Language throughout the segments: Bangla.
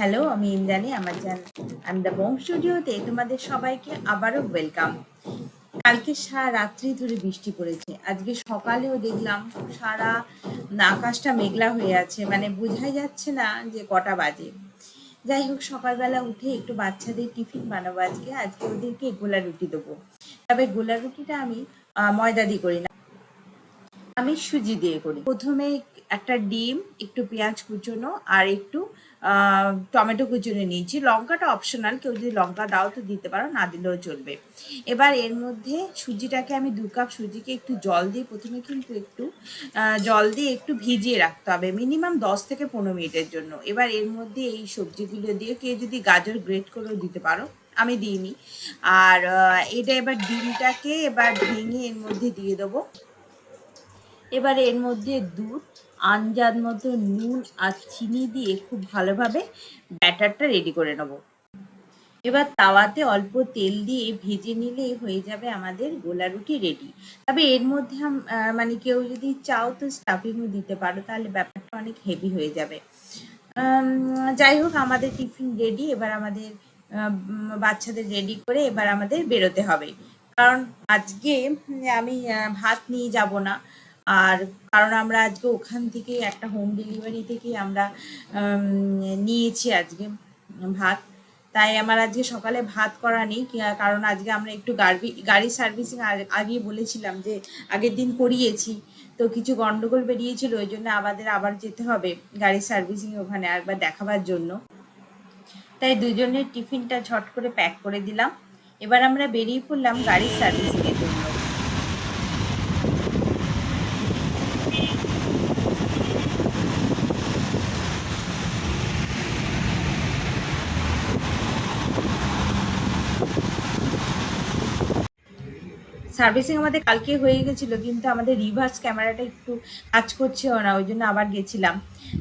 হ্যালো, আমি ইন্দ্রাণী, আমার চ্যানেল আমি দ্য বং স্টুডিওতে তোমাদের সবাইকে আবারও ওয়েলকাম। কালকে সারা রাত্রি ধরে বৃষ্টি পড়েছে। আজকে সকালেও দেখলাম সারা আকাশটা মেঘলা হয়ে আছে মানে বোঝাই যাচ্ছে না যে কটা বাজে। যাই হোক, সকালবেলা উঠে একটু বাচ্চাদের টিফিন বানাবো আজকে। আজকে ওদেরকে গোলা রুটি দেবো। তবে গোলা রুটিটা আমি ময়দা দিয়ে করি না। আমি সুজি দিয়ে করি। প্রথমে একটা ডিম, একটু পেঁয়াজ কুচোনো আর একটু টমেটো কুচোনো নিয়েছি। লঙ্কাটা অপশনাল কেউ যদি লঙ্কা দাও তো দিতে পারো, না দিলেও চলবে। এবার এর মধ্যে সুজিটাকে আমি দু কাপ সুজিকে একটু জল দিয়ে প্রথমে কিন্তু একটু জল দিয়ে একটু ভিজিয়ে রাখতে হবে, মিনিমাম দশ থেকে পনেরো মিনিটের জন্য। এবার এর মধ্যে এই সবজিগুলো দিয়ে কেউ যদি গাজর গ্রেট করেও দিতে পারো, আমি দিইনি। আর এটা এবার ডিমটাকে এবার ভেঙে এর মধ্যে দিয়ে দেবো। এবারে এর মধ্যে দুধ আঞ্জাদ মতো নুন আর চিনি দিয়ে খুব ভালোভাবে ব্যাটারটা রেডি করে নেব। এবার তাওয়াতে অল্প তেল দিয়ে ভেজে নিলেই হয়ে যাবে আমাদের গোলা রুটি রেডি তবে এর মধ্যে মানে কেউ যদি চাও তো স্টাফিংও দিতে পারো, তাহলে ব্যাপারটা অনেক হেভি হয়ে যাবে। যাই হোক, আমাদের টিফিন রেডি এবার আমাদের বাচ্চাদের রেডি করে এবার আমাদের বেরোতে হবে। কারণ আজকে আমি ভাত নিয়ে যাব না। আর কারণ আমরা আজকে ওখান থেকে একটা হোম ডেলিভারি থেকে আমরা নিয়েছি আজকে ভাত। তাই আমার আজকে সকালে ভাত করা নেই কারণ আজকে আমরা একটু গাড়ি গাড়ি সার্ভিসিং আগে বলেছিলাম যে আগের দিন করিয়েছি। তো কিছু গন্ডগোল বেরিয়েছিল, ওই জন্য আমাদের আবার যেতে হবে গাড়ি সার্ভিসিং ওখানে একবার দেখাবার জন্য। তাই দুজনের টিফিনটা ঝট করে প্যাক করে দিলাম। এবার আমরা বেরিয়ে পড়লাম গাড়ির সার্ভিসিং এর জন্য সার্ভিসিং আমাদের কালকে হয়ে গেছিল, কিন্তু আমাদের রিভার্স ক্যামেরাটা একটু কাজ করছেও না ওই জন্য আবার গেছিলাম।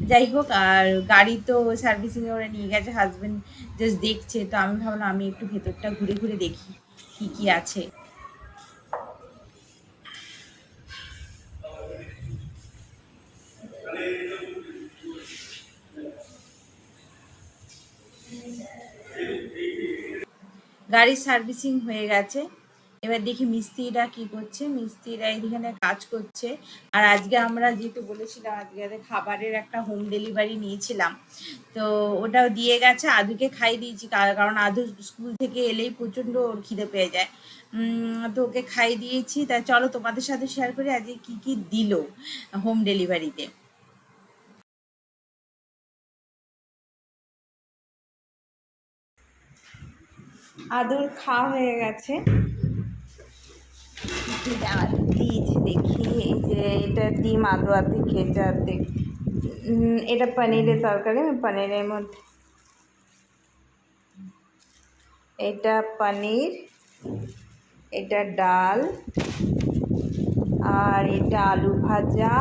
যাই হোক, আর গাড়ি তো সার্ভিসিংয়ে ওরা নিয়ে গেছে হাজবেন্ড জাস্ট দেখছে, তো আমি ভাবলাম আমি একটু ভেতরটা ঘুরে ঘুরে দেখি কি কি আছে। গাড়ির সার্ভিসিং হয়ে গেছে। এবার দেখি মিস্ত্রিরা কি করছে। মিস্ত্রিরা এখানে কাজ করছে। আর আজকে আমরা যেহেতু বলেছিলাম, আজকে খাবারের একটা হোম ডেলিভারি নিয়েছিলাম। তো ওটাও দিয়ে গেছে। আদুকে খাইয়ে দিয়েছি কারণ আদু স্কুল থেকে এলেই প্রচণ্ড ওর খিদে পেয়ে যায়। তো ওকে খাইয়ে দিয়েছি। তা চলো তোমাদের সাথে শেয়ার করি আজকে কি কি দিল হোম ডেলিভারিতে আদুর খাওয়া হয়ে গেছে। কি দেওয়া দিয়েছে দেখি, এই যে এটা ডিম আদু আর্ধেক খেয়েছে অর্ধেক এটা পনিরের তরকারি পনিরের মধ্যে। এটা পনির, এটা ডাল, আর এটা আলু ভাজা,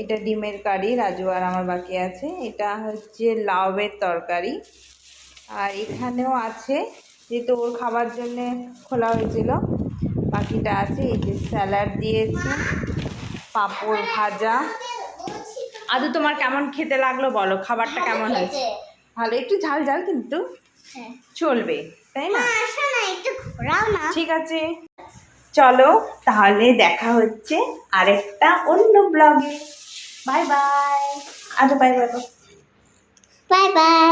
এটা ডিমের কারি, রাজু আর আমার বাকি আছে। এটা হচ্ছে লাউয়ের তরকারি। আর এখানেও আছে, যেহেতু ওর খাবার জন্যে খোলা হয়েছিল বাকিটা আছে এই যে স্যালাড দিয়েছি পাঁপড় ভাজা। আদু তোমার কেমন খেতে লাগল বলো? খাবারটা কেমন হয়েছে? ভালো একটু ঝাল ঝাল কিন্তু হ্যাঁ। চলবে তাই না? একটু ঠিক আছে। চলো তাহলে দেখা হচ্ছে আরেকটা অন্য ব্লগে বাই বাই আদু বাই বাই বাই বাই